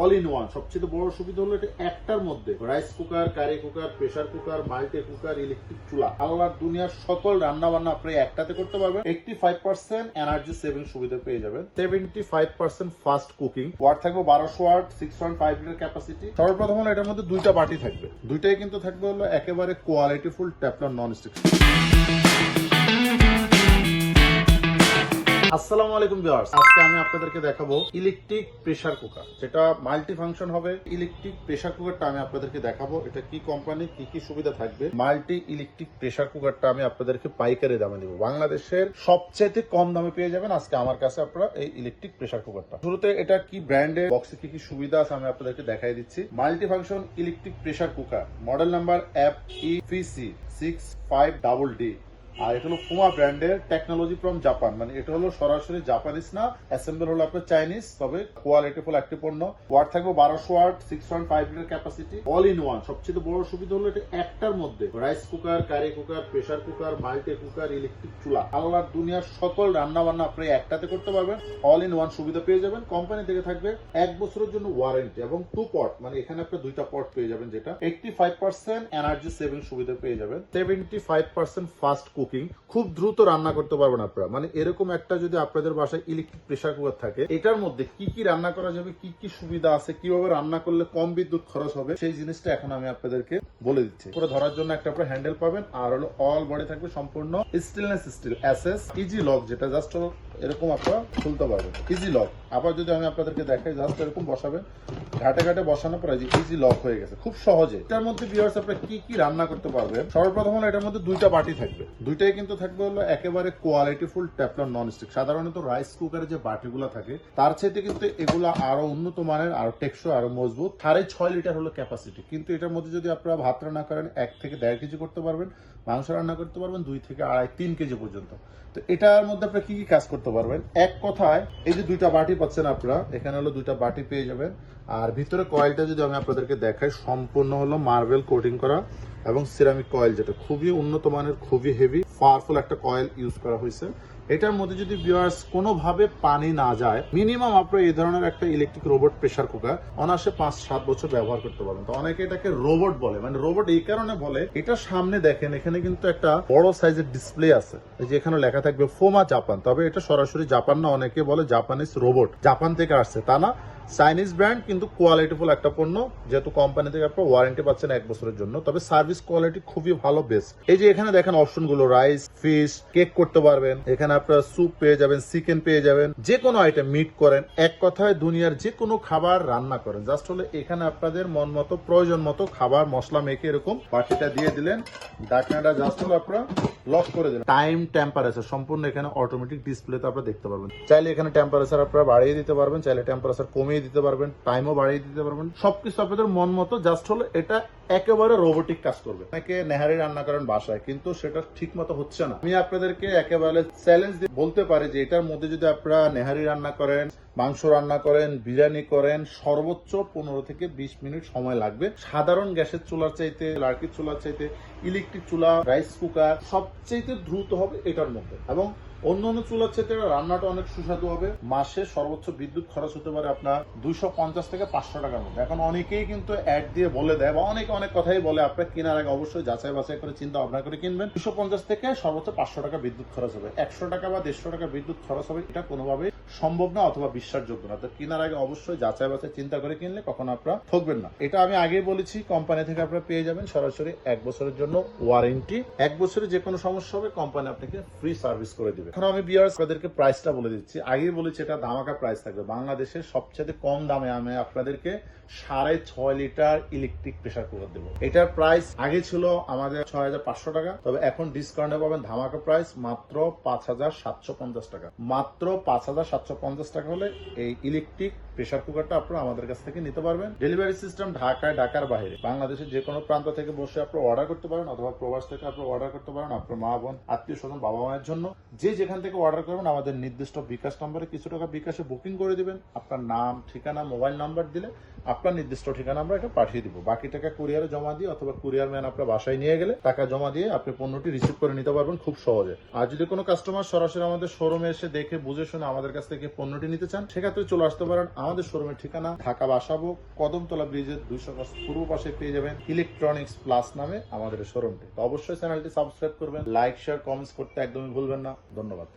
All in one সবচেয়ে বড় সুবিধা হলো এটা একটার মধ্যে। Rice cooker curry cooker pressure cooker multi cooker electric চুলা। আল্লাহর দুনিয়ার সকল রান্না বান্না আপনি একটাতে করতে পারবেন। Eighty five percent energy saving সুবিধা পেয়ে যাবেন। Seventy five percent fast cooking watt থাকবে বারোশো watt six point five litre capacity সর্বপ্রথম হলো এটার মধ্যে দুইটা বাটি থাকবে। দুইটাই কিন্তু থাকবে হলো একেবারে কোয়ালিটি ফুল ট্যাপলার নন স্টিক আসসালামু আলাইকুম ভিউয়ার্স। আজকে আমি আপনাদেরকে দেখাবো ইলেকট্রিক প্রেসার কুকার। যেটা মাল্টি ফাংশন হবে, ইলেকট্রিক প্রেসার কুকারটা আমি আপনাদেরকে দেখাবো। এটা কি কোম্পানি, কি কি সুবিধা থাকবে? মাল্টি ইলেকট্রিক প্রেসার কুকারটা আমি আপনাদেরকে পাইকারি দামে দেবো। বাংলাদেশের সবচেয়ে কম দামে পেয়ে যাবেন আজকে আমার কাছে আপনারা এই ইলেকট্রিক প্রেসার কুকারটা। শুরুতে এটা কি ব্র্যান্ডের, বক্সে কি কি সুবিধা আছে আমি আপনাদেরকে দেখাই দিচ্ছি। Multi function electric pressure cooker, model number F E PC six five double D. আর এটা হলো ফুমা ব্র্যান্ডের টেকনোলজি ফ্রম জাপান মানে এটা হলো সরাসরি জাপানিজ না অ্যাসেম্বল হলো আপনার চাইনিজ তবে কোয়ালিটি ফুল একটি পণ্য। ওয়াট থাকবে বারোশো watt six point five litre capacity all in one সবচেয়ে বড় সুবিধা হলো এটা একটার মধ্যে। Rice cooker curry cooker pressure cooker multi cooker electric চুলা। আল্লাহর দুনিয়ার সকল রান্না বান্না আপনি একটাতে করতে পারবেন অল ইন ওয়ান সুবিধা পেয়ে যাবেন। কোম্পানি থেকে থাকবে এক বছরের জন্য ওয়ারেন্টি এবং টু পট মানে এখানে আপনি দুইটা পট পেয়ে যাবেন যেটা। Eighty five percent energy saving সুবিধা পেয়ে যাবেন। Seventy five percent fast cooking খুব দ্রুত রান্না করতে পারবেন আপনারা। মানে এরকম একটা যদি আপনাদের বাসায় ইলেকট্রিক প্রেশার কুকার থাকে, এটার মধ্যে কি কি রান্না করা যাবে, কি কি সুবিধা আছে, কীভাবে রান্না করলে কম বিদ্যুৎ খরচ হবে, সেই জিনিসটা এখন আমি আপনাদেরকে বলে দিচ্ছি। পুরো ধরার জন্য একটা আপনার হ্যান্ডেল পাবেন, আর হলো অল বডি থাকবে সম্পূর্ণ stainless steel SS easy lock যেটা জাস্ট এরকম আপনারা খুলতে পারবেন। ইজি লক আবার যদি আমি আপনাদেরকে দেখাই জাস্ট এরকম বসাবেন। ঘাটে ঘাটে বসানোর পরে যে ইজি লক হয়ে গেছে। খুব সহজে। এটার মধ্যে ভিউয়ার্স আপনারা কি কি রান্না করতে পারবেন? সর্বপ্রথম হলো এটার মধ্যে দুইটা বাটি থাকবে। দুইটাই কিন্তু থাকবে হলো একেবারে কোয়ালিটি ফুল ট্যাপলার নন স্টিক সাধারণত রাইস কুকারে যে বাটিগুলো থাকে, তার চাইতে কিন্তু এগুলো আরও উন্নত মানের, আরও টেকসই, আরও মজবুত। সাড়ে ছয় লিটার হলো ক্যাপাসিটি কিন্তু এটার মধ্যে যদি আপনারা ভাত রান্না করেন, এক থেকে দেড় কেজি করতে পারবেন। মাংস রান্না করতে পারবেন, দুই থেকে আড়াই, তিন কেজি পর্যন্ত। তো এটার মধ্যে আপনারা কি কি কাজ করতে পারবেন। এক কথায়, এই যে দুইটা বাটি পাচ্ছেন আপনারা, এখানে হলো দুইটা বাটি পেয়ে যাবেন। আর ভিতরে কয়েলটা যদি আমি আপনাদেরকে দেখাই, সম্পূর্ণ হলো মার্বেল কোটিং করা এবং সিরামিক কয়েল যেটা খুবই উন্নত মানের, খুবই হেভি পাওয়ারফুল একটা কয়েল ইউজ করা হয়েছে। এটার মধ্যে যদি ভিউয়ার্স কোনোভাবে পানি না যায় মিনিমাম আপনার এই ধরনের একটা ইলেকট্রিক রোবট প্রেশার কুকার অনাসে পাঁচ, সাত বছর ব্যবহার করতে পারবেন। তো অনেকে এটাকে রোবট বলে। মানে রোবট এই কারণে বলে, এটা সামনে দেখেন, এখানে কিন্তু একটা বড় সাইজের ডিসপ্লে আছে। যে এখানে লেখা থাকবে ফোমা জাপান তবে এটা সরাসরি জাপান না, অনেকে বলে জাপানিজ রোবট জাপান থেকে আসছে, তা না? চাইনিজ ব্র্যান্ড কিন্তু কোয়ালিটিফুল একটা পণ্য, যেহেতু কোম্পানি থেকে আপনার ওয়ারেন্টি পাচ্ছেন এক বছরের জন্য। তবে সার্ভিস কোয়ালিটি খুবই ভালো বেস্ট এই যে এখানে দেখেন অপশনগুলো রাইস ফিশ কেক করতে পারবেন। এখানে আপনার স্যুপ পেয়ে যাবেন চিকেন পেয়ে যাবেন। যে কোনো আইটেম মিট করেন। এক কথায় দুনিয়ার যে কোনো খাবার রান্না করেন। জাস্ট হলে এখানে আপনাদের মন মতো, প্রয়োজন মতো খাবার, মশলা মেখে এরকম বাটিটা দিয়ে দিলেন। ডাকনাটা জাস্ট হলো আপনারা লক করে দিলেন। টাইম টেম্পারেচার সম্পূর্ণ এখানে অটোমেটিক ডিসপ্লে ডিসপ্লেতে আপনারা দেখতে পারবেন। চাইলে এখানে টেম্পারেচার আপনারা বাড়িয়ে দিতে পারবেন। চাইলে টেম্পারেচার কমিয়ে দিতে পারবেন টাইমও বাড়িয়ে দিতে পারবেন, সবকিছু আপনাদের মন মতো জাস্ট হলো এটা একেবারে রোবোটিক কাজ করবে। অনেকে নেহারি রান্না করেন বাসায়, কিন্তু সেটা ঠিক মতো হচ্ছে না। আমি আপনাদেরকে একেবারে চ্যালেঞ্জ দিয়ে বলতে পারি যে এটার মধ্যে যদি আপনারা নেহারি রান্না করেন, মাংস রান্না করেন, বিরিয়ানি করেন, সর্বোচ্চ পনেরো থেকে বিশ মিনিট সময় লাগবে। সাধারণ গ্যাসের চুলার চাইতে, লার্কির চুলার চাইতে ইলেকট্রিক চুলা রাইস কুকার সবচাইতে দ্রুত হবে এটার মধ্যে। এবং অন্য অন্য চুলার এটা রান্নাটা অনেক সুস্বাদু হবে। মাসে সর্বোচ্চ বিদ্যুৎ খরচ হতে পারে আপনার দুইশো পঞ্চাশ থেকে পাঁচশো টাকার মধ্যে। এখন অনেকেই কিন্তু অ্যাড দিয়ে বলে দেয় বা অনেকে অনেক কথাই বলে, আপনার কেনার আগে অবশ্যই যাচাই বাছাই করে, চিন্তা ভাবনা করে কিনবেন। দুশো পঞ্চাশ থেকে সর্বোচ্চ পাঁচশো টাকা বিদ্যুৎ খরচ হবে। একশো টাকা বা দেড়শো টাকা বিদ্যুৎ খরচ হবে, এটা কোনোভাবেই সম্ভব না অথবা বিশ্বাসযোগ্য না। তো কেনার আগে অবশ্যই যাচাই বাছাই, চিন্তা করে কিনলে কখনো আপনারা ঠকবেন না। এটা আমি আগেই বলেছি কোম্পানি থেকে আপনারা পেয়ে যাবেন সরাসরি এক বছরের জন্য ওয়ারেন্টি এক বছরে যে কোনো সমস্যা হবে কোম্পানি আপনাকে ফ্রি সার্ভিস করে দিবে। এখন আমি বিয়ার্স প্রাইসটা বলে দিচ্ছি। আগেই বলেছি, এটা ধামাকা প্রাইস থাকবে। বাংলাদেশের সবচেয়ে কম দামে আমি আপনাদেরকে সাড়ে ছয় লিটার ইলেকট্রিক প্রেসার কুকার দেবো। এটার প্রাইস আগে ছিল আমাদের ছয় হাজার পাঁচশো টাকা, তবে এখন ডিসকাউন্টে পাবেন ধামাকা প্রাইস মাত্র পাঁচ হাজার সাতশো পঞ্চাশ টাকা। মাত্র পাঁচ হাজার সাতশো পঞ্চাশ টাকা হলে এই ইলেকট্রিক প্রেসার কুকারটা আপনারা আমাদের কাছ থেকে নিতে পারবেন। ডেলিভারি সিস্টেম ঢাকায়, ঢাকার বাইরে। বাংলাদেশের যে কোনো প্রান্ত থেকে বসে আপনারা অর্ডার করতে পারেন, অথবা প্রবাস থেকে আপনারা অর্ডার করতে পারেন আপনার মা বোন, আত্মীয় স্বজন, বাবা মায়ের জন্য। যে যে যেখান থেকে অর্ডার করবেন, আমাদের নির্দিষ্ট বিকাশ নম্বরে কিছু টাকা বিকাশে বুকিং করে দিবেন। আপনার নাম, ঠিকানা মোবাইল নাম্বার দিলে আপনার নির্দিষ্ট ঠিকানা আমরা এটা পাঠিয়ে দিব। বাকি টাকা কুরিয়ারে জমা দিয়ে অথবা কুরিয়ার ম্যান আপনার বাসায় নিয়ে গেলে টাকা জমা দিয়ে আপনি পণ্যটি রিসিভ করে নিতে পারবেন খুব সহজে। আর যদি কোনো কাস্টমার সরাসরি আমাদের শোরুমে এসে দেখে, বুঝে শুনে আমাদের কাছ থেকে পণ্যটি নিতে চান, সেক্ষেত্রে চলে আসতে পারেন। আমাদের শোরুমের ঠিকানা ঢাকা বাসাবো, কদমতলা ব্রিজের দুইশো গজ পূর্ব পাশে পেয়ে যাবেন ইলেকট্রনিক্স প্লাস নামে আমাদের শোরুমটি তো অবশ্যই চ্যানেলটি সাবস্ক্রাইব করবেন লাইক শেয়ার কমেন্টস করতে একদমই ভুলবেন না। ধন্যবাদ।